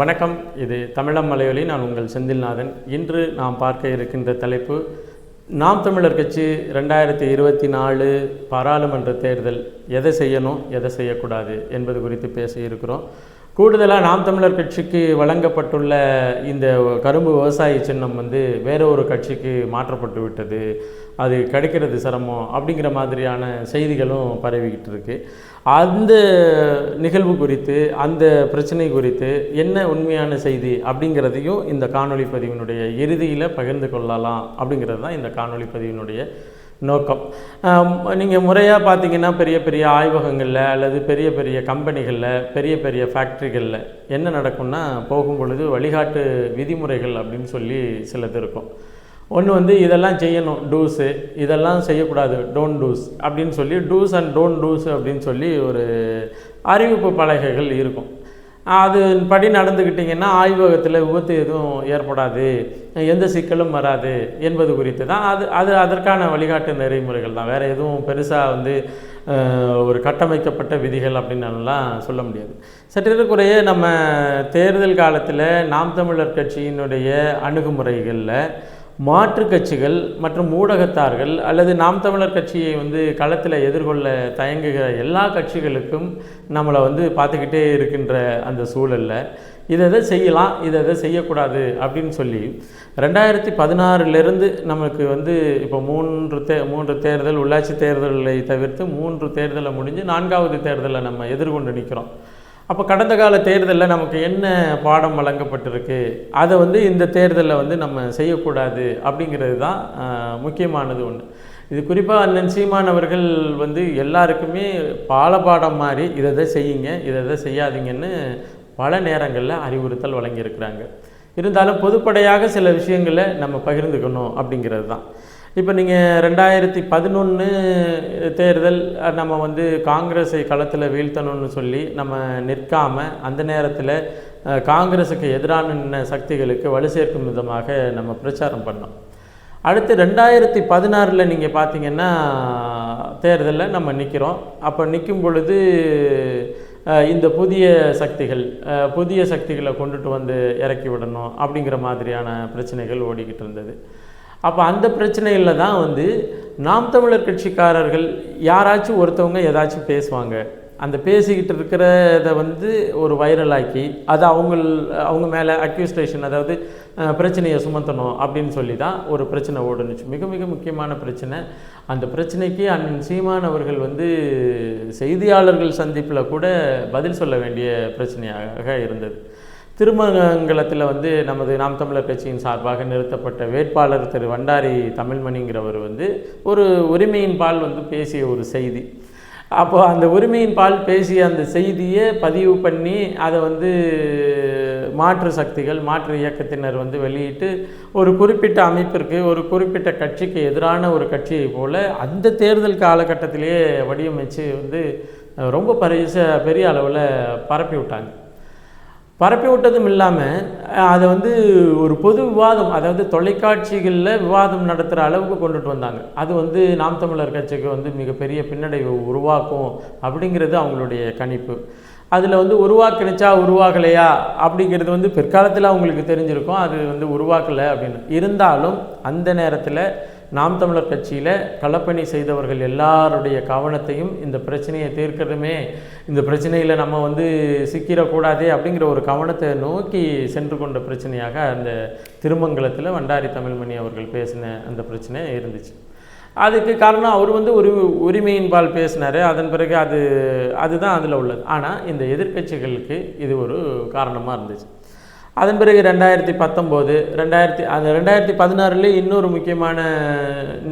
வணக்கம் இது தமிழம் மலையொலி நான் உங்கள் செந்தில்நாதன். இன்று நாம் பார்க்க இருக்கின்ற தலைப்பு நாம் தமிழர் கட்சி ரெண்டாயிரத்தி இருபத்தி நாலு பாராளுமன்ற தேர்தல் எதை செய்யணும் எதை செய்யக்கூடாது என்பது குறித்து பேச இருக்கிறோம். கூடுதலாக நாம் தமிழர் கட்சிக்கு வழங்கப்பட்டுள்ள இந்த கரும்பு விவசாய சின்னம் வந்து வேற ஒரு கட்சிக்கு மாற்றப்பட்டு விட்டது. அது கிடைக்கிறது சிரமம் அப்படிங்கிற மாதிரியான செய்திகளும் பரவிக்கிட்டு இருக்கு. அந்த நிகழ்வு குறித்து அந்த பிரச்சனை குறித்து என்ன உண்மையான செய்தி அப்படிங்கிறதையும் இந்த காணொளி பதிவினுடைய இறுதியில் பகிர்ந்து கொள்ளலாம் அப்படிங்கிறது தான் இந்த காணொலி பதிவினுடைய நோக்கம். நீங்கள் முறையாக பார்த்தீங்கன்னா பெரிய பெரிய ஆய்வகங்களில் அல்லது பெரிய பெரிய கம்பெனிகளில் பெரிய பெரிய ஃபேக்ட்ரிகளில் என்ன நடக்கும்னா போகும் பொழுது வழிகாட்டு விதிமுறைகள் அப்படின்னு சொல்லி சிலது இருக்கும். ஒன்று வந்து இதெல்லாம் செய்யணும் டூஸு இதெல்லாம் செய்யக்கூடாது டோன்ட் டூஸ் அப்படின்னு சொல்லி டூஸ் அண்ட் டோன்ட் டூஸ் அப்படின்னு சொல்லி ஒரு அறிவிப்பு பலகைகள் இருக்கும். அது படி நடந்துக்கிட்டிங்கன்னா ஆய்வகத்தில் விபத்து எதுவும் ஏற்படாது. எந்த சிக்கலும் வராது என்பது குறித்து தான். அது அது அதற்கான வழிகாட்டு நெறிமுறைகள் தான். வேறு எதுவும் பெருசாக வந்து ஒரு கட்டமைக்கப்பட்ட விதிகள் அப்படின்னுலாம் சொல்ல முடியாது. சற்றேறக்குறைய நம்ம தேர்தல் காலத்தில் நாம் தமிழர் கட்சியினுடைய அணுகுமுறைகளில் மாற்று கட்சிகள் மற்றும் ஊடகத்தார்கள் அல்லது நாம் தமிழர் கட்சியை வந்து களத்தில் எதிர்கொள்ள தயங்குகிற எல்லா கட்சிகளுக்கும் நம்மளை வந்து பார்த்துக்கிட்டே இருக்கின்ற அந்த சூழலில் இதை எதை செய்யலாம் இதை எதை செய்யக்கூடாது அப்படின்னு சொல்லி ரெண்டாயிரத்தி பதினாறுலேருந்து நமக்கு வந்து இப்போ மூன்று தே மூன்று தேர்தல் உள்ளாட்சி தேர்தலை தவிர்த்து மூன்று தேர்தலை முடிஞ்சு நான்காவது தேர்தலை நம்ம எதிர்கொண்டு நிற்கிறோம் அப்போ கடந்த கால தேர்தலில் நமக்கு என்ன பாடம் வழங்கப்பட்டிருக்கு? அதை வந்து இந்த தேர்தலில் வந்து நம்ம செய்யக்கூடாது அப்படிங்கிறது தான் முக்கியமானது ஒன்று இது குறிப்பாக அண்ணன் சீமான் அவர்கள் வந்து எல்லாருக்குமே பாலபாடம் மாதிரி இதை இதை செய்யுங்க இதை இதை செய்யாதீங்கன்னு பல நேரங்களில் அறிவுறுத்தல் வழங்கியிருக்கிறாங்க. இருந்தாலும் பொதுப்படையாக சில விஷயங்களை நம்ம பகிர்ந்துக்கணும் அப்படிங்கிறது தான் இப்போ நீங்கள் ரெண்டாயிரத்தி பதினொன்று தேர்தல் நம்ம வந்து காங்கிரஸை களத்தில் வீழ்த்தணும்னு சொல்லி நம்ம நிற்காமல் அந்த நேரத்தில் காங்கிரஸுக்கு எதிரான நின்ன சக்திகளுக்கு வலு சேர்க்கும் விதமாக நம்ம பிரச்சாரம் பண்ணோம். அடுத்து ரெண்டாயிரத்தி பதினாறில் நீங்கள் பார்த்தீங்கன்னா தேர்தலில் நம்ம நிற்கிறோம் அப்போ நிற்கும் பொழுது இந்த புதிய சக்திகள் புதிய சக்திகளை கொண்டுட்டு வந்து இறக்கி விடணும் அப்படிங்கிற மாதிரியான பிரச்சனைகள் ஓடிக்கிட்டு இருந்தது. அப்போ அந்த பிரச்சனையில் தான் வந்து நாம் தமிழர் கட்சிக்காரர்கள் யாராச்சும் ஒருத்தவங்க ஏதாச்சும் பேசுவாங்க. அந்த பேசிக்கிட்டு இருக்கிறத வந்து ஒரு வைரலாக்கி அது அவங்க அவங்க மேலே அக்யூஸ்டேஷன் அதாவது பிரச்சனையை சுமத்தணும் அப்படின்னு சொல்லி தான் ஒரு பிரச்சனை ஓடுனுச்சு. மிக மிக முக்கியமான பிரச்சனை. அந்த பிரச்சனைக்கு அண்ணன் சீமான் அவர்கள் வந்து செய்தியாளர்கள் சந்திப்பில் கூட பதில் சொல்ல வேண்டிய பிரச்சனையாக இருந்தது. திருமங்கலத்தில் வந்து நமது நாம் தமிழர் கட்சியின் சார்பாக நிறுத்தப்பட்ட வேட்பாளர் திரு வண்டாரி தமிழ்மணிங்கிறவர் வந்து ஒரு உரிமையின் பால் வந்து பேசிய ஒரு செய்தி. அப்போது அந்த உரிமையின் பால் பேசிய அந்த செய்தியை பதிவு பண்ணி அதை வந்து மாற்று சக்திகள் மாற்று இயக்கத்தினர் வந்து வெளியிட்டு ஒரு குறிப்பிட்ட அமைப்பிற்கு ஒரு குறிப்பிட்ட கட்சிக்கு எதிரான ஒரு கட்சியை போல அந்த தேர்தல் காலகட்டத்திலேயே வடிவமைச்சு வந்து ரொம்ப பரிச பெரிய அளவில் பரப்பி விட்டாங்க பரப்பி விட்டதும் இல்லாமல் அதை வந்து ஒரு பொது விவாதம் அதாவது தொலைக்காட்சிகளில் விவாதம் நடத்துகிற அளவுக்கு கொண்டுட்டு வந்தாங்க. அது வந்து நாம் தமிழர் கட்சிக்கு வந்து மிகப்பெரிய பின்னடைவை உருவாக்கும் அப்படிங்கிறது அவங்களுடைய கணிப்பு. அதில் வந்து உருவாக்கினுச்சா உருவாகலையா அப்படிங்கிறது வந்து பிற்காலத்தில் அவங்களுக்கு தெரிஞ்சிருக்கும். அது வந்து உருவாக்கலை அப்படின்னு. இருந்தாலும் அந்த நேரத்தில் நாம் தமிழர் கட்சியில் களப்பணி செய்தவர்கள் எல்லாருடைய கவனத்தையும் இந்த பிரச்சனையை தீர்க்கிறதுமே இந்த பிரச்சனையில் நம்ம வந்து சிக்கிடக்கூடாதே அப்படிங்கிற ஒரு கவனத்தை நோக்கி சென்று கொண்ட பிரச்சனையாக அந்த திருமங்கலத்தில் வண்டாரி தமிழ்மணி அவர்கள் பேசின அந்த பிரச்சனை இருந்துச்சு. அதுக்கு காரணம் அவர் வந்து ஒரு உரிமையின் பால் பேசினார். அதன் பிறகு அது அதுதான் அதில் உள்ளது. ஆனால் இந்த எதிர்க்கட்சிகளுக்கு இது ஒரு காரணமாக இருந்துச்சு. அதன் பிறகு ரெண்டாயிரத்தி பத்தொம்போது ரெண்டாயிரத்தி அந்த ரெண்டாயிரத்தி பதினாறுலேயே இன்னொரு முக்கியமான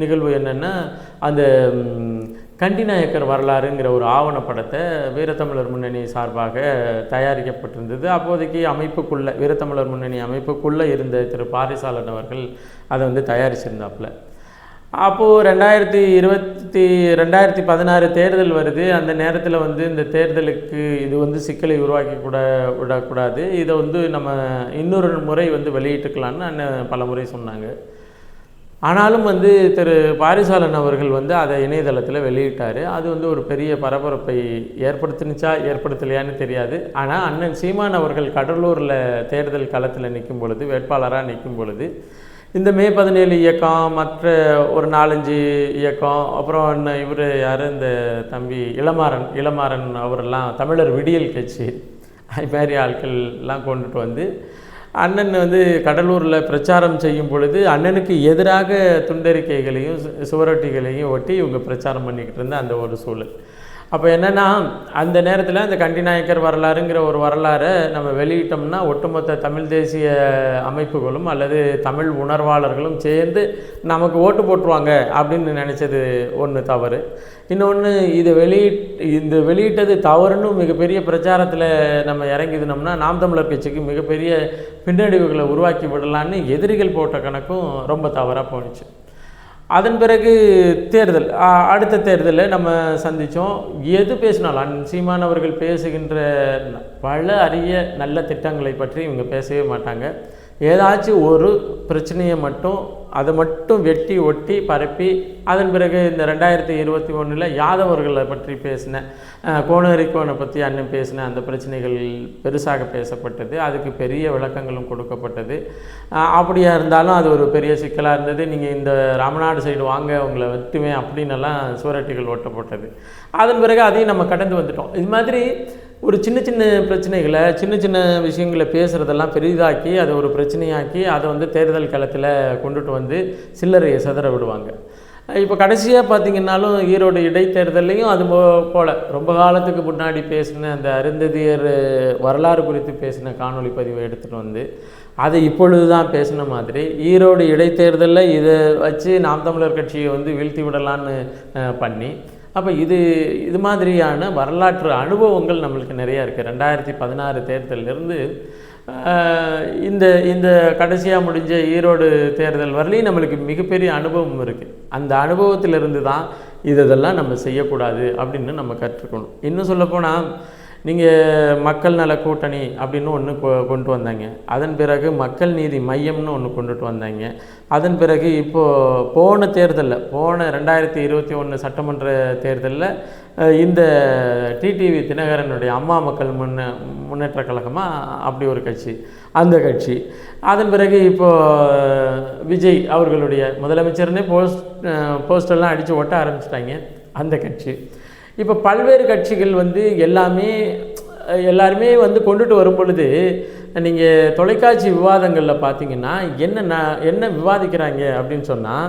நிகழ்வு என்னென்னா அந்த கண்டிநாயக்கர் வரலாறுங்கிற ஒரு ஆவணப்படத்தை வீரத்தமிழர் முன்னணி சார்பாக தயாரிக்கப்பட்டிருந்தது. அப்போதைக்கு அமைப்புக்குள்ளே வீரத்தமிழர் முன்னணி அமைப்புக்குள்ளே இருந்த திரு பாரிசாலன் அவர்கள் அதை வந்து தயாரிச்சிருந்தாப்புல. அப்போது ரெண்டாயிரத்தி இருபத்தி ரெண்டாயிரத்தி பதினாறு தேர்தல் வருது. அந்த நேரத்தில் வந்து இந்த தேர்தலுக்கு இது வந்து சிக்கலை உருவாக்கி கூட விடக்கூடாது. இதை வந்து நம்ம இன்னொரு முறை வந்து வெளியிட்டுக்கலான்னு அண்ணன் பல முறை சொன்னாங்க. ஆனாலும் வந்து திரு பாரிசாலன் அவர்கள் வந்து அதை இணையதளத்தில் வெளியிட்டார். அது வந்து ஒரு பெரிய பரபரப்பை ஏற்படுத்துனுச்சா ஏற்படுத்தலையான்னு தெரியாது. ஆனால் அண்ணன் சீமான் அவர்கள் கடலூரில் தேர்தல் களத்தில் நிற்கும் பொழுது வேட்பாளராக நிற்கும் பொழுது இந்த மே பதினேழு இயக்கம் மற்ற ஒரு நாலஞ்சு இயக்கம் அப்புறம் என்ன இவர் யார்? இந்த தம்பி இளமாறன் இளமாறன் அவரெல்லாம் தமிழர் விடியல் கட்சி. அது மாதிரி ஆட்கள்லாம் கொண்டுட்டு வந்து அண்ணன் வந்து கடலூரில் பிரச்சாரம் செய்யும் பொழுது அண்ணனுக்கு எதிராக துண்டறிக்கைகளையும் சு- சுவரொட்டிகளையும் ஒட்டி இவங்க பிரச்சாரம் பண்ணிக்கிட்டு இருந்த அந்த ஒரு சூழல். அப்போ என்னென்னா அந்த நேரத்தில் அந்த கண்டிநாயக்கர் வரலாறுங்கிற ஒரு வரலாறை நம்ம வெளியிட்டோம்னா ஒட்டுமொத்த தமிழ் தேசிய அமைப்புகளும் அல்லது தமிழ் உணர்வாளர்களும் சேர்ந்து நமக்கு ஓட்டு போட்டுருவாங்க அப்படின்னு நினச்சது ஒன்று தவறு. இன்னொன்று இதை வெளியிட் இந்த வெளியிட்டது தவறுன்னு மிகப்பெரிய பிரச்சாரத்தில் நம்ம இறங்கிதுனோம்னா நாம் தமிழர் கட்சிக்கு மிகப்பெரிய பின்னடைவுகளை உருவாக்கி விடலான்னு எதிரிகள் போட்ட கணக்கும் ரொம்ப தவறாக போணுச்சு அதன் பிறகு தேர்தல் அடுத்த தேர்தலில் நம்ம சந்தித்தோம் எது பேசினாலும் அன் சீமான் அவர்கள் பேசுகின்ற பல அரிய நல்ல திட்டங்களை பற்றி இவங்க பேசவே மாட்டாங்க. ஏதாச்சும் ஒரு பிரச்சனையை மட்டும் அதை மட்டும் வெட்டி ஒட்டி பரப்பி அதன் பிறகு இந்த ரெண்டாயிரத்தி இருபத்தி ஒன்றில் யாதவர்களை பற்றி பேசின கோணரிக்கோனை பற்றி அண்ணன் பேசின அந்த பிரச்சனைகள் பெருசாக பேசப்பட்டது. அதுக்கு பெரிய விளக்கங்களும் கொடுக்கப்பட்டது. அப்படியா இருந்தாலும் அது ஒரு பெரிய சிக்கலாக இருந்தது. நீங்கள் இந்த ராமநாடு சைடு வாங்க உங்களை வெட்டுவேன் அப்படின்னு எல்லாம் சுவரட்டிகள் ஒட்டப்பட்டது அதன் பிறகு அதையும் நம்ம கடந்து வந்துட்டோம். இது மாதிரி ஒரு சின்ன சின்ன பிரச்சனைகளை சின்ன சின்ன விஷயங்களை பேசுகிறதெல்லாம் பெரிதாக்கி அதை ஒரு பிரச்சனையாக்கி அதை வந்து தேர்தல் களத்தில் கொண்டுட்டு வந்து சில்லறையை சிதற விடுவாங்க. இப்போ கடைசியாக பார்த்தீங்கன்னாலும் ஈரோடு இடைத்தேர்தல்லையும் அது போ- ரொம்ப காலத்துக்கு முன்னாடி பேசின அந்த அருந்ததியர் வரலாறு குறித்து பேசின காணொலி பதிவை எடுத்துகிட்டு வந்து அதை இப்பொழுது தான் பேசின மாதிரி ஈரோடு இடைத்தேர்தலில் இதை வச்சு நாம் தமிழர் கட்சியை வந்து வீழ்த்தி விடலான்னு பண்ணி அப்போ இது இது மாதிரியான வரலாற்று அனுபவங்கள் நம்மளுக்கு நிறையா இருக்குது ரெண்டாயிரத்தி பதினாறு தேர்தலிருந்து இந்த இந்த கடைசியாக முடிஞ்ச ஈரோடு தேர்தல் வரலையும் நம்மளுக்கு மிகப்பெரிய அனுபவம் இருக்குது அந்த அனுபவத்திலிருந்து தான் இதெல்லாம் நம்ம செய்யக்கூடாது அப்படின்னு நம்ம கற்றுக்கணும். இன்னும் சொல்லப்போனால் நீங்கள் மக்கள் நல கூட்டணி அப்படின்னு ஒன்று கொண்டு வந்தாங்க. அதன் பிறகு மக்கள் நீதி மையம்னு ஒன்று கொண்டுட்டு வந்தாங்க. அதன் பிறகு இப்போது போன தேர்தலில் போன ரெண்டாயிரத்தி இருபத்தி ஒன்று சட்டமன்ற தேர்தலில் இந்த டிடிவி தினகரனுடைய அம்மா மக்கள் முன்ன முன்னேற்ற கழகமாக அப்படி ஒரு கட்சி அந்த கட்சி. அதன் பிறகு இப்போது விஜய் அவர்களுடைய முதலமைச்சர்னே போஸ்ட் போஸ்டெல்லாம் அடித்து ஒட்ட ஆரம்பிச்சிட்டாங்க அந்த கட்சி. இப்போ பல்வேறு கட்சிகள் வந்து எல்லாமே எல்லாருமே வந்து கொண்டுட்டு வரும் பொழுது நீங்கள் தொலைக்காட்சி விவாதங்களில் பார்த்தீங்கன்னா என்ன என்ன விவாதிக்கிறாங்க அப்படின்னு சொன்னால்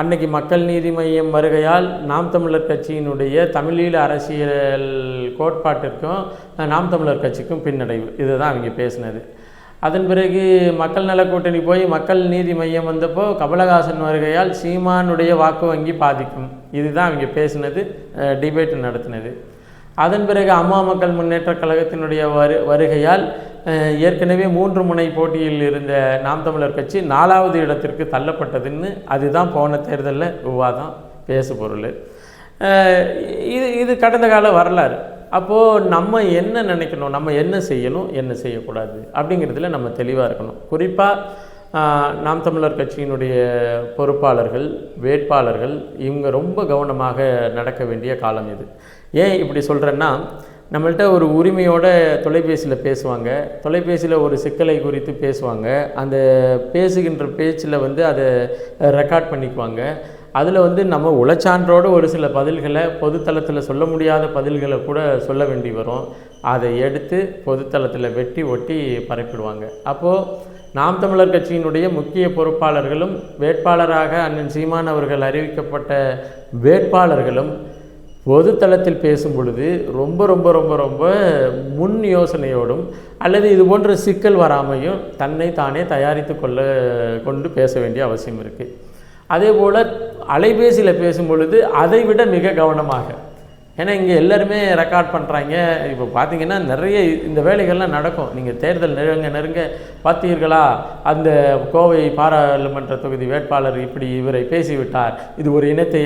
அன்னைக்கு மக்கள் நீதி மையம் வருகையால் நாம் தமிழர் கட்சியினுடைய தமிழீழ அரசியல் கோட்பாட்டிற்கும் நாம் தமிழர் கட்சிக்கும் பின்னடைவு. இதுதான் அவங்க பேசினது. அதன் பிறகு மக்கள் நல கூட்டணி போய் மக்கள் நீதி மையம் வந்தப்போ கமலஹாசன் வருகையால் சீமானுடைய வாக்கு வங்கி பாதிக்கும். இதுதான் அவங்க பேசினது டிபேட் நடத்தினது. அதன் பிறகு அம்மா மக்கள் முன்னேற்ற கழகத்தினுடைய வரு வருகையால் ஏற்கனவே மூன்று முனை போட்டியில் இருந்த நாம் தமிழர் கட்சி நாலாவது இடத்திற்கு தள்ளப்பட்டதுன்னு அதுதான் போன தேர்தலில் விவாதம் பேசு பொருள். இது இது கடந்த கால வரலாறு. அப்போது நம்ம என்ன நினைக்கணும் நம்ம என்ன செய்யணும் என்ன செய்யக்கூடாது அப்படிங்கிறதுல நம்ம தெளிவாக இருக்கணும். குறிப்பாக நாம் தமிழர் கட்சியினுடைய பொறுப்பாளர்கள் வேட்பாளர்கள் இவங்க ரொம்ப கவனமாக நடக்க வேண்டிய காலம் இது. ஏன் இப்படி சொல்கிறேன்னா நம்மள்ட்ட ஒரு உரிமையோட தொலைபேசியில் பேசுவாங்க தொலைபேசியில் ஒரு சிக்கலை குறித்து பேசுவாங்க அந்த பேசுகின்ற பேச்சில் வந்து அதை ரெக்கார்ட் பண்ணிக்குவாங்க. அதில் வந்து நம்ம உழைச்சான்றோடு ஒரு சில பதில்களை பொதுத்தளத்தில் சொல்ல முடியாத பதில்களை கூட சொல்ல வேண்டி வரும். அதை எடுத்து பொதுத்தளத்தில் வெட்டி ஒட்டி பரப்பிடுவாங்க. அப்போது நாம் தமிழர் கட்சியினுடைய முக்கிய பொறுப்பாளர்களும் வேட்பாளராக அண்ணன் சீமான் அவர்கள் அறிவிக்கப்பட்ட வேட்பாளர்களும் பொதுத்தளத்தில் பேசும் பொழுது ரொம்ப ரொம்ப ரொம்ப ரொம்ப முன் யோசனையோடும் அல்லது இது போன்ற சிக்கல் வராமையும் தன்னை தானே தயாரித்து கொள்ள கொண்டு பேச வேண்டிய அவசியம் இருக்குது அதே போல் அலைபேசியில் பேசும் பொழுது அதை விட மிக கவனமாக. ஏன்னா இங்கே எல்லாருமே ரெக்கார்ட் பண்ணுறாங்க இப்போ பார்த்தீங்கன்னா நிறைய இந்த வேலைகள்லாம் நடக்கும். நீங்கள் தேர்தல் நெருங்க நெருங்க பார்த்தீர்களா? அந்த கோவை பாராளுமன்ற தொகுதி வேட்பாளர் இப்படி இவரை பேசிவிட்டார். இது ஒரு இனத்தை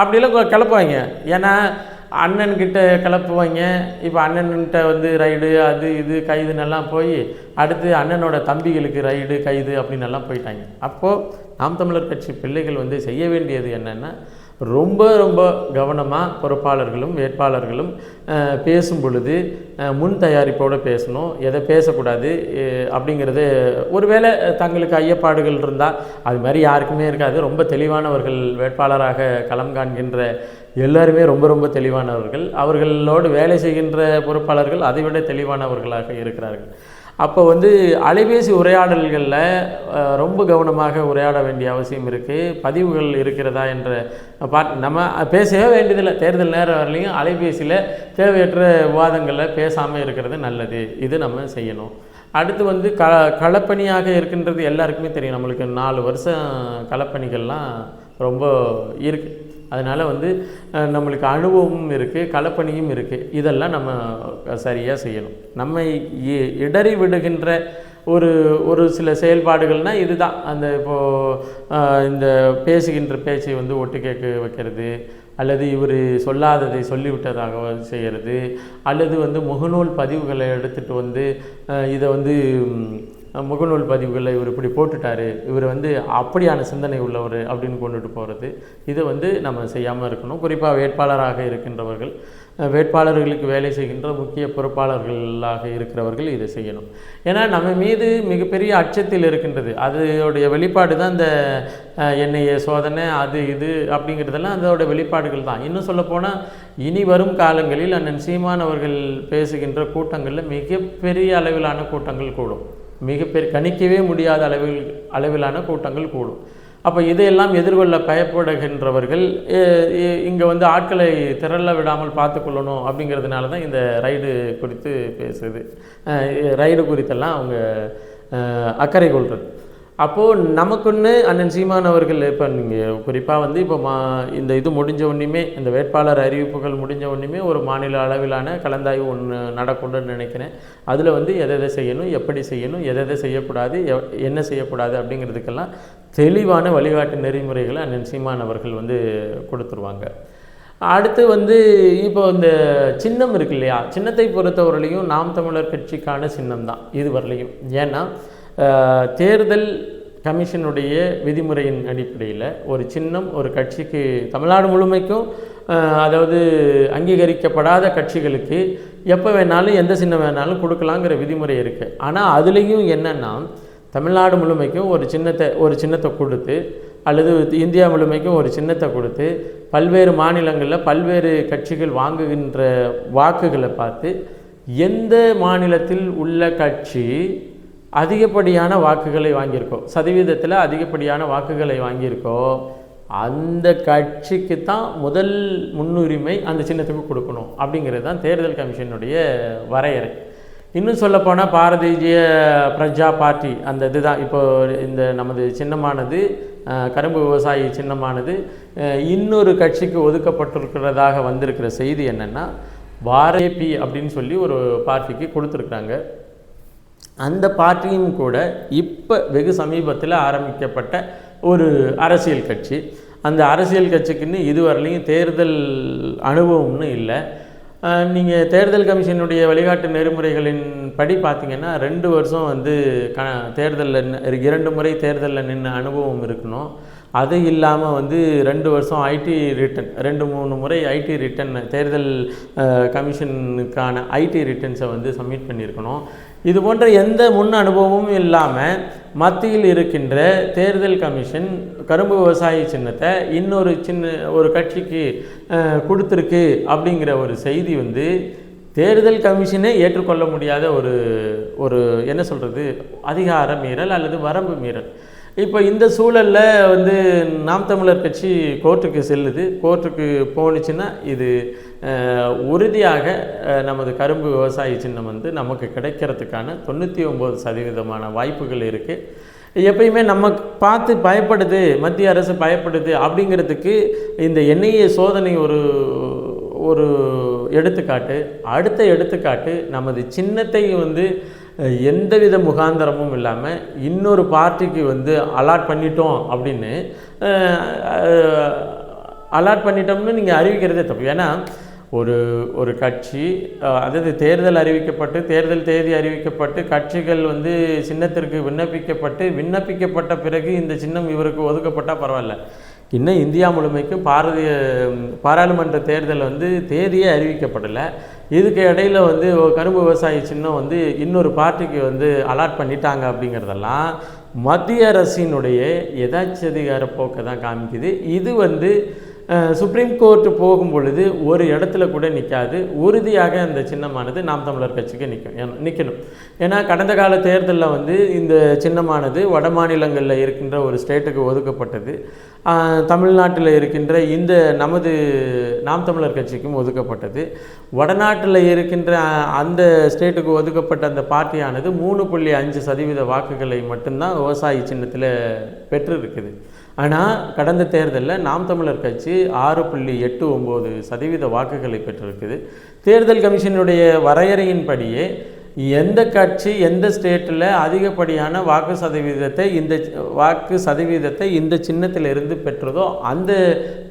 அப்படிலாம் கிளப்புவாங்க. ஏன்னா அண்ணன்கிட்ட கிளப்புவாங்க. இப்போ அண்ணன்கிட்ட வந்து ரைடு அது இது கைதுன்னெல்லாம் போய் அடுத்து அண்ணனோட தம்பிகளுக்கு ரைடு கைது அப்படின்னு எல்லாம் போயிட்டாங்க. அப்போது நாம் தமிழர் கட்சி பிள்ளைகள் வந்து செய்ய வேண்டியது என்னென்னா ரொம்ப ரொம்ப கவனமாக பொறுப்பாளர்களும் வேட்பாளர்களும் பேசும் பொழுது முன் தயாரிப்போடு பேசணும். எதை பேசக்கூடாது அப்படிங்கிறது ஒருவேளை தங்களுக்கு ஐயப்பாடுகள் இருந்தால் அது மாதிரி யாருக்குமே இருக்காது. ரொம்ப தெளிவானவர்கள் வேட்பாளராக களம் காண்கின்ற எல்லாருமே ரொம்ப ரொம்ப தெளிவானவர்கள். அவர்களோடு வேலை செய்கின்ற பொறுப்பாளர்கள் அதைவிட தெளிவானவர்களாக இருக்கிறார்கள். அப்போ வந்து அலைபேசி உரையாடல்களில் ரொம்ப கவனமாக உரையாட வேண்டிய அவசியம் இருக்குது பதிவுகள் இருக்கிறதா என்ற பாட் நம்ம பேசவே வேண்டியதில்லை. தேர்தல் நேரம் வரலையும் அலைபேசியில் தேவையற்ற விவாதங்களில் பேசாமல் இருக்கிறது நல்லது. இது நம்ம செய்யணும். அடுத்து வந்து க களப்பணியாக இருக்கின்றது எல்லாருக்குமே தெரியும். நம்மளுக்கு நாலு வருஷம் களப்பணிகள்லாம் ரொம்ப இருக்குது அதனால் வந்து நம்மளுக்கு அனுபவமும் இருக்குது களப்பணியும் இருக்குது இதெல்லாம் நம்ம சரியாக செய்யணும். நம்மை இ- இடறி விடுகின்ற ஒரு ஒரு சில செயல்பாடுகள்னால் இதுதான். அந்த இப்போது இந்த பேசுகின்ற பேச்சை வந்து ஒட்டு கேட்க வைக்கிறது அல்லது இவர் சொல்லாததை சொல்லிவிட்டதாக செய்கிறது அல்லது வந்து முகநூல் பதிவுகளை எடுத்துகிட்டு வந்து இதை வந்து முகநூல் பதிவுகளை இவர் இப்படி போட்டுட்டாரு. இவர் வந்து அப்படியான சிந்தனை உள்ளவர் அப்படின்னு கொண்டுட்டு போகிறது இதை வந்து நம்ம செய்யாமல் இருக்கணும். குறிப்பாக வேட்பாளராக இருக்கின்றவர்கள் வேட்பாளர்களுக்கு வேலை செய்கின்ற முக்கிய பொறுப்பாளர்களாக இருக்கிறவர்கள் இதை செய்யணும். ஏன்னா நம்ம மீது மிகப்பெரிய அச்சத்தில் இருக்கின்றது. அதோடைய வெளிப்பாடு தான் இந்த என்ஐஏ சோதனை அது இது அப்படிங்கிறதெல்லாம் அதோட வெளிப்பாடுகள் தான். இன்னும் சொல்லப்போனால் இனி வரும் காலங்களில் அண்ணன் சீமான் அவர்கள் பேசுகின்ற கூட்டங்களில் மிகப்பெரிய அளவிலான கூட்டங்கள் கூடும். மிகப்பெரிய கணிக்கவே முடியாத அளவில் அளவிலான கூட்டங்கள் கூடும். அப்போ இதையெல்லாம் எதிர்கொள்ள பயப்படுகின்றவர்கள் இங்கே வந்து ஆட்களை திரள விடாமல் பார்த்துக்கொள்ளணும் அப்படிங்கிறதுனால தான் இந்த ரைடு குறித்து பேசுது. ரைடு குறித்தெல்லாம் அவங்க அக்கறை கொள்கிறது அப்போது நமக்குன்னு அண்ணன் சீமான் அவர்கள் இப்போ நீங்கள் குறிப்பாக வந்து இப்போ மா இந்த இது முடிஞ்ச ஒன்றுமே இந்த வேட்பாளர் அறிவிப்புகள் முடிஞ்ச ஒன்றுமே ஒரு மாநில அளவிலான கலந்தாய்வு ஒன்று நடக்கும்னு நினைக்கிறேன். அதில் வந்து எதை எதை செய்யணும் எப்படி செய்யணும் எதை எதை செய்யக்கூடாது எவ்- என்ன செய்யக்கூடாது அப்படிங்கிறதுக்கெல்லாம் தெளிவான வழிகாட்டு நெறிமுறைகளை அண்ணன் சீமான் அவர்கள் வந்து கொடுத்துருவாங்க. அடுத்து வந்து இப்போ இந்த சின்னம் இருக்கு இல்லையா? சின்னத்தை பொறுத்தவரையிலையும் நாம் தமிழர் கட்சிக்கான சின்னம் தான் இது வரலையும் ஏன்னா தேர்தல் கமிஷனுடைய விதிமுறையின் அடிப்படையில் ஒரு சின்னம் ஒரு கட்சிக்கு தமிழ்நாடு முழுமைக்கும் அதாவது அங்கீகரிக்கப்படாத கட்சிகளுக்கு எப்போ வேணாலும் எந்த சின்னம் வேணாலும் கொடுக்கலாங்கிற விதிமுறை இருக்குது ஆனால் அதுலேயும் என்னென்னா தமிழ்நாடு முழுமைக்கும் ஒரு சின்னத்தை ஒரு சின்னத்தை கொடுத்து அல்லது இந்தியா முழுமைக்கும் ஒரு சின்னத்தை கொடுத்து பல்வேறு மாநிலங்களில் பல்வேறு கட்சிகள் வாங்குகின்ற வாக்குகளை பார்த்து எந்த மாநிலத்தில் உள்ள கட்சி அதிகப்படியான வாக்குகளை வாங்கியிருக்கோ சதவீதத்தில் அதிகப்படியான வாக்குகளை வாங்கியிருக்கோ அந்த கட்சிக்கு தான் முதல் முன்னுரிமை அந்த சின்னத்துக்கு கொடுக்கணும் அப்படிங்கிறது தான் தேர்தல் கமிஷனுடைய வரையறை. இன்னும் சொல்லப்போனால் பாரதிய பிரஜா பார்ட்டி அந்த இதுதான். இப்போ இந்த நமது சின்னமானது கரும்பு விவசாயி சின்னமானது இன்னொரு கட்சிக்கு ஒதுக்கப்பட்டிருக்கிறதாக வந்திருக்கிற செய்தி என்னென்னா பாரேபி அப்படின்னு சொல்லி ஒரு பார்ட்டிக்கு கொடுத்துருக்குறாங்க. அந்த பார்ட்டியும் கூட இப்போ வெகு சமீபத்தில் ஆரம்பிக்கப்பட்ட ஒரு அரசியல் கட்சி. அந்த அரசியல் கட்சிக்குன்னு இதுவரையிலையும் தேர்தல் அனுபவம்னு இல்லை. நீங்கள் தேர்தல் கமிஷனுடைய வழிகாட்டு நெறிமுறைகளின் படி பார்த்தீங்கன்னா ரெண்டு வருஷம் வந்து க தேர்தலில் இரண்டு முறை தேர்தலில் நின்று அனுபவம் இருக்கணும். அது இல்லாமல் வந்து ரெண்டு வருஷம் ஐடி ரிட்டன் ரெண்டு மூணு முறை ஐடி ரிட்டன் தேர்தல் கமிஷனுக்கான ஐடி ரிட்டர்ன்ஸை வந்து சப்மிட் பண்ணியிருக்கணும். இது போன்ற எந்த முன் அனுபவமும் இல்லாமல் மத்தியில் இருக்கின்ற தேர்தல் கமிஷன் கரும்பு விவசாயி சின்னத்தை இன்னொரு சின்ன ஒரு கட்சிக்கு கொடுத்துருக்கு அப்படிங்கிற ஒரு செய்தி வந்து தேர்தல் கமிஷனே ஏற்றுக்கொள்ள முடியாத ஒரு ஒரு என்ன சொல்கிறது அதிகார மீறல் அல்லது வரம்பு மீறல். இப்போ இந்த சூழலில் வந்து நாம் தமிழர் கட்சி கோர்ட்டுக்கு செல்லுது. கோர்ட்டுக்கு போணுச்சுன்னா இது உறுதியாக நமது கரும்பு விவசாயி சின்னம் வந்து நமக்கு கிடைக்கிறதுக்கான தொண்ணூற்றி ஒம்பது சதவீதமான வாய்ப்புகள் இருக்குது எப்பயுமே நம்ம பார்த்து பயப்படுது மத்திய அரசு பயப்படுது அப்படிங்கிறதுக்கு இந்த எண்ணெயை சோதனை ஒரு ஒரு எடுத்துக்காட்டு. அடுத்த எடுத்துக்காட்டு நமது சின்னத்தை வந்து எந்தவித முகாந்தரமும் இல்லாமல் இன்னொரு பார்ட்டிக்கு வந்து அலாட் பண்ணிட்டோம் அப்படின்னு அலாட் பண்ணிட்டோம்னு நீங்கள் அறிவிக்கிறதே தப்பு. ஏன்னா ஒரு ஒரு கட்சி அதாவது தேர்தல் அறிவிக்கப்பட்டு தேர்தல் தேதி அறிவிக்கப்பட்டு கட்சிகள் வந்து சின்னத்திற்கு விண்ணப்பிக்கப்பட்டு விண்ணப்பிக்கப்பட்ட பிறகு இந்த சின்னம் இவருக்கு ஒதுக்கப்பட்டால் பரவாயில்ல. இன்னும் இந்தியா முழுமைக்கும் பாரதிய பாராளுமன்ற தேர்தல் வந்து தேதியே அறிவிக்கப்படலை. இதுக்கு இடையில வந்து கரும்பு விவசாயி சின்னம் வந்து இன்னொரு பார்ட்டிக்கு வந்து அலாட் பண்ணிட்டாங்க அப்படிங்கிறதெல்லாம் மத்திய அரசினுடைய எதாச்சதிகார போக்கை தான் காமிக்குது. இது வந்து சுப்ரீம் கோர்ட்டு போகும் பொழுது ஒரு இடத்துல கூட நிற்காது உறுதியாக அந்த சின்னமானது நாம் தமிழர் கட்சிக்கு நிற்கும் நிற்கணும் ஏன்னா கடந்த கால தேர்தலில் வந்து இந்த சின்னமானது வட மாநிலங்களில் இருக்கின்ற ஒரு ஸ்டேட்டுக்கு ஒதுக்கப்பட்டது. தமிழ்நாட்டில் இருக்கின்ற இந்த நமது நாம் தமிழர் கட்சிக்கும் ஒதுக்கப்பட்டது. வடநாட்டில் இருக்கின்ற அந்த ஸ்டேட்டுக்கு ஒதுக்கப்பட்ட அந்த பார்ட்டியானது மூணு புள்ளி அஞ்சு சதவீத வாக்குகளை மட்டும்தான் விவசாயி சின்னத்தில் பெற்றிருக்குது. ஆனால் கடந்த தேர்தலில் நாம் தமிழர் கட்சி ஆறு புள்ளி எட்டு ஒம்பது சதவீத வாக்குகளை பெற்றிருக்குது. தேர்தல் கமிஷனுடைய வரையறையின்படியே எந்த கட்சி எந்த ஸ்டேட்டில் அதிகப்படியான வாக்கு சதவீதத்தை இந்த வாக்கு சதவீதத்தை இந்த சின்னத்தில் இருந்து பெற்றதோ அந்த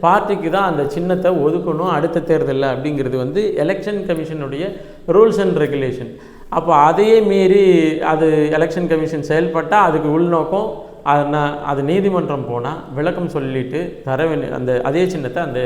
பார்ட்டிக்கு தான் அந்த சின்னத்தை ஒதுக்கணும் அடுத்த தேர்தலில் அப்படிங்கிறது வந்து எலெக்ஷன் கமிஷனுடைய ரூல்ஸ் அண்ட் ரெகுலேஷன் அப்போ அதையே மீறி அது எலெக்ஷன் கமிஷன் செயல்பட்டால் அதுக்கு உள்நோக்கம் நான் அது நீதிமன்றம் போனால் விளக்கம் சொல்லிட்டு தர வேண்டிய அந்த அதே சின்னத்தை அந்த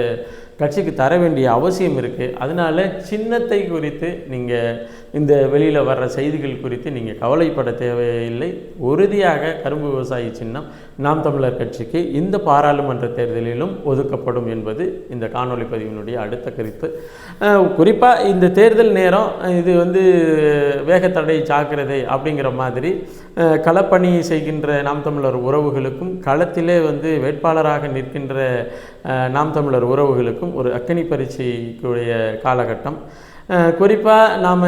கட்சிக்கு தர வேண்டிய அவசியம் இருக்குது அதனால சின்னத்தை குறித்து நீங்கள் இந்த வெளியில் வர்ற செய்திகள் குறித்து நீங்கள் கவலைப்பட தேவையில்லை. உறுதியாக கரும்பு விவசாயி சின்னம் நாம் தமிழர் கட்சிக்கு இந்த பாராளுமன்ற தேர்தலிலும் ஒதுக்கப்படும் என்பது இந்த காணொளி பதிவினுடைய அடுத்த கருத்து. குறிப்பாக இந்த தேர்தல் நேரம் இது வந்து வேகத்தடை ஜாக்கிரதை அப்படிங்கிற மாதிரி களப்பணி செய்கின்ற நாம் தமிழர் உறவுகளுக்கும் களத்திலே வந்து வேட்பாளராக நிற்கின்ற நாம் தமிழர் உறவுகளுக்கும் ஒரு அக்கனி பரீட்சைக்குரிய காலகட்டம். குறிப்பாக நாம்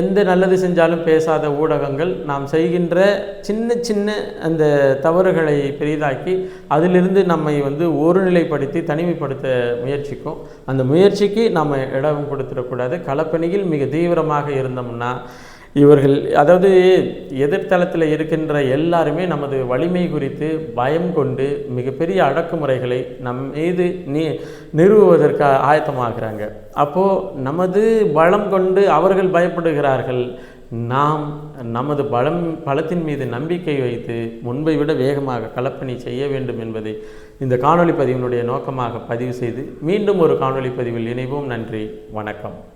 எந்த நல்லது செஞ்சாலும் பேசாத ஊடகங்கள் நாம் செய்கின்ற சின்ன சின்ன அந்த தவறுகளை பெரிதாக்கி அதிலிருந்து நம்மை வந்து ஒருநிலைப்படுத்தி தனிமைப்படுத்த முயற்சிக்கும். அந்த முயற்சிக்கு நாம் இடம் கொடுத்துடக்கூடாது. களப்பணியில் மிக தீவிரமாக இருந்தோம்னா இவர்கள் அதாவது எதிர்த்தளத்தில் இருக்கின்ற எல்லாருமே நமது வலிமை குறித்து பயம் கொண்டு மிகப்பெரிய அடக்குமுறைகளை நம் மீது நீ நிறுவுவதற்கு ஆயத்தமாகிறாங்க. அப்போது நமது பலம் கொண்டு அவர்கள் பயப்படுகிறார்கள். நாம் நமது பலம் பலத்தின் மீது நம்பிக்கை வைத்து முன்பை விட வேகமாக கலப்பணி செய்ய வேண்டும் என்பதை இந்த காணொளி பதிவினுடைய நோக்கமாக பதிவு செய்து மீண்டும் ஒரு காணொளி பதிவில் இணைவோம். நன்றி வணக்கம்.